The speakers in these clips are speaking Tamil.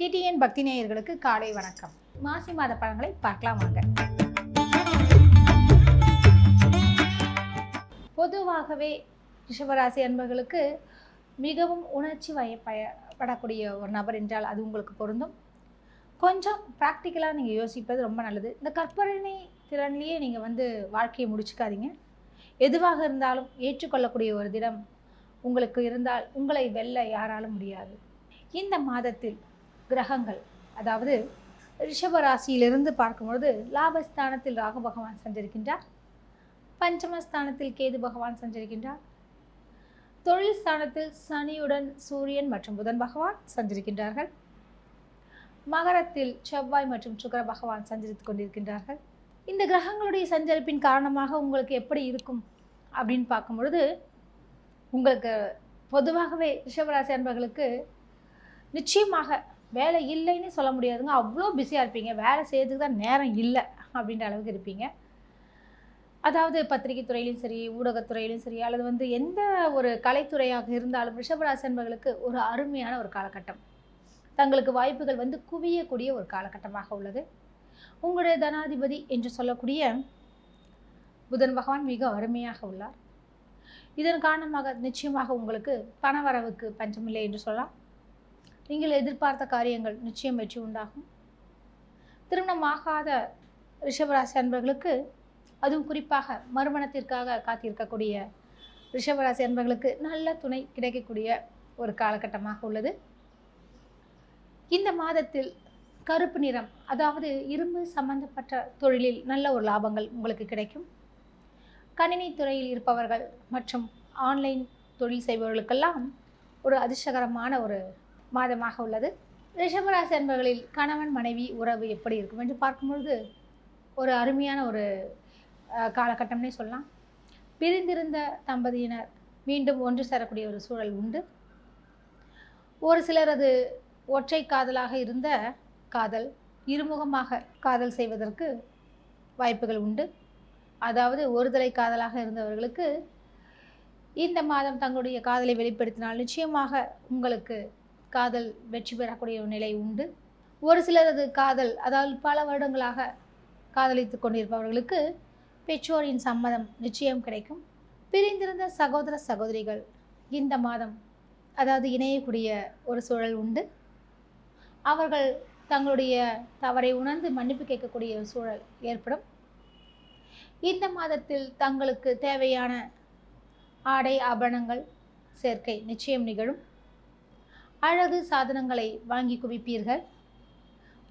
டிடிஎன் பக்தி நேயர்களுக்கு காலை வணக்கம். மாசி மாத பழங்களை பார்க்கலாம் வாங்க. பொதுவாகவே ரிஷபராசி அன்பர்களுக்கு மிகவும் உணர்ச்சி வயப்படக்கூடிய ஒரு நபர் என்றால் அது உங்களுக்கு பொருந்தும். கொஞ்சம் ப்ராக்டிக்கலாக நீங்கள் யோசிப்பது ரொம்ப நல்லது. இந்த கற்பனை திறன்லேயே நீங்கள் வந்து வாழ்க்கையை முடிச்சுக்காதீங்க. எதுவாக இருந்தாலும் ஏற்றுக்கொள்ளக்கூடிய ஒரு தினம் உங்களுக்கு இருந்தால் உங்களை வெல்ல யாராலும் முடியாது. இந்த மாதத்தில் கிரகங்கள். அதாவது ரிஷபராசியிலிருந்து பார்க்கும்பொழுது லாபஸ்தானத்தில் ராகு பகவான் சஞ்சரிக்கின்றார். பஞ்சமஸ்தானத்தில் கேது பகவான் சஞ்சரிக்கின்றார். தொழில் ஸ்தானத்தில் சனியுடன் சூரியன் மற்றும் புதன் பகவான் சஞ்சரிக்கின்றார்கள். மகரத்தில் செவ்வாய் மற்றும் சுக்கர பகவான் சஞ்சரித்துக் கொண்டிருக்கின்றார்கள். இந்த கிரகங்களுடைய சஞ்சரிப்பின் காரணமாக உங்களுக்கு எப்படி இருக்கும் அப்படின்னு பார்க்கும் பொழுது உங்களுக்கு பொதுவாகவே ரிஷபராசி அன்பர்களுக்கு நிச்சயமாக வேலை இல்லைன்னு சொல்ல முடியாதுங்க. அவ்வளோ பிஸியாக இருப்பீங்க. வேலை செய்யறதுக்கு தான் நேரம் இல்லை அப்படின்ற அளவுக்கு இருப்பீங்க. அதாவது பத்திரிகை துறையிலும் சரி ஊடகத்துறையிலும் சரி அல்லது வந்து எந்த ஒரு கலைத்துறையாக இருந்தாலும் ரிஷபராசன்பர்களுக்கு ஒரு அருமையான ஒரு காலகட்டம். தங்களுக்கு வாய்ப்புகள் வந்து குவியக்கூடிய ஒரு காலகட்டமாக உள்ளது. உங்களுடைய தனாதிபதி என்று சொல்லக்கூடிய புதன் பகவான் மிக அருமையாக உள்ளார். இதன் காரணமாக நிச்சயமாக உங்களுக்கு பணவரவுக்கு பஞ்சமில்லை என்று சொல்லலாம். நீங்கள் எதிர்பார்த்த காரியங்கள் நிச்சயம் வெற்றி உண்டாகும். திருமணமாகாத ரிஷபராசி அன்பர்களுக்கு அதுவும் குறிப்பாக மறுமணத்திற்காக காத்திருக்கக்கூடிய ரிஷபராசி அன்பர்களுக்கு நல்ல துணை கிடைக்கக்கூடிய ஒரு காலகட்டமாக உள்ளது. இந்த மாதத்தில் கருப்பு நிறம் அதாவது இரும்பு சம்பந்தப்பட்ட தொழிலில் நல்ல ஒரு லாபங்கள் உங்களுக்கு கிடைக்கும். கணினி துறையில் இருப்பவர்கள் மற்றும் ஆன்லைன் தொழில் செய்பவர்களுக்கெல்லாம் ஒரு அதிர்ஷ்டகரமான ஒரு மாதமாக உள்ளது. ரிஷபராசி அன்பர்களில் கணவன் மனைவி உறவு எப்படி இருக்கும் என்று பார்க்கும்பொழுது ஒரு அருமையான ஒரு காலகட்டம்னே சொல்லலாம். பிரிந்திருந்த தம்பதியினர் மீண்டும் ஒன்று சேரக்கூடிய ஒரு சூழல் உண்டு. ஒரு சிலரது ஒற்றை காதலாக இருந்த காதல் இருமுகமாக காதல் செய்வதற்கு வாய்ப்புகள் உண்டு. அதாவது ஒருதலை காதலாக இருந்தவர்களுக்கு இந்த மாதம் தங்களுடைய காதலை வெளிப்படுத்தினால் நிச்சயமாக உங்களுக்கு காதல் வெற்றி பெறக்கூடிய ஒரு நிலை உண்டு. ஒரு சிலரது காதல் அதாவது பல வருடங்களாக காதலித்து கொண்டிருப்பவர்களுக்கு பெற்றோரின் சம்மதம் நிச்சயம் கிடைக்கும். பிரிந்திருந்த சகோதர சகோதரிகள் இந்த மாதம் அதாவது இணையக்கூடிய ஒரு சூழல் உண்டு. அவர்கள் தங்களுடைய தவறை உணர்ந்து மன்னிப்பு கேட்கக்கூடிய ஒரு சூழல் ஏற்படும். இந்த மாதத்தில் தங்களுக்கு தேவையான ஆடை ஆபரணங்கள் சேர்க்கை நிச்சயம் நிகழும். அழகு சாதனங்களை வாங்கி குவிப்பீர்கள்.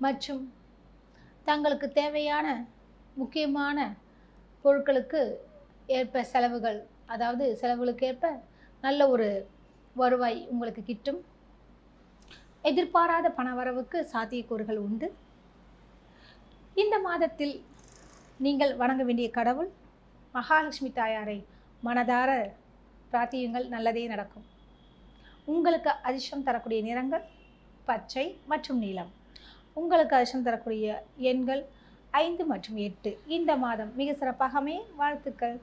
மற்றும் தங்களுக்கு தேவையான முக்கியமான பொருட்களுக்கு ஏற்ப செலவுகள் அதாவது செலவுகளுக்கு ஏற்ப நல்ல ஒரு வருவாய் உங்களுக்கு கிட்டும். எதிர்பாராத பணவரவுக்கு சாத்தியக்கூறுகள் உண்டு. இந்த மாதத்தில் நீங்கள் வணங்க வேண்டிய கடவுள் மகாலட்சுமி தாயாரை மனதார பிரார்த்தியுங்கள். நல்லதே நடக்கும். உங்களுக்கு அதிர்ஷ்டம் தரக்கூடிய நிறங்கள் பச்சை மற்றும் நீலம். உங்களுக்கு அதிர்ஷ்டம் தரக்கூடிய எண்கள் ஐந்து மற்றும் எட்டு. இந்த மாதம் மிக சிறப்பாகமே வாழ்த்துக்கள்.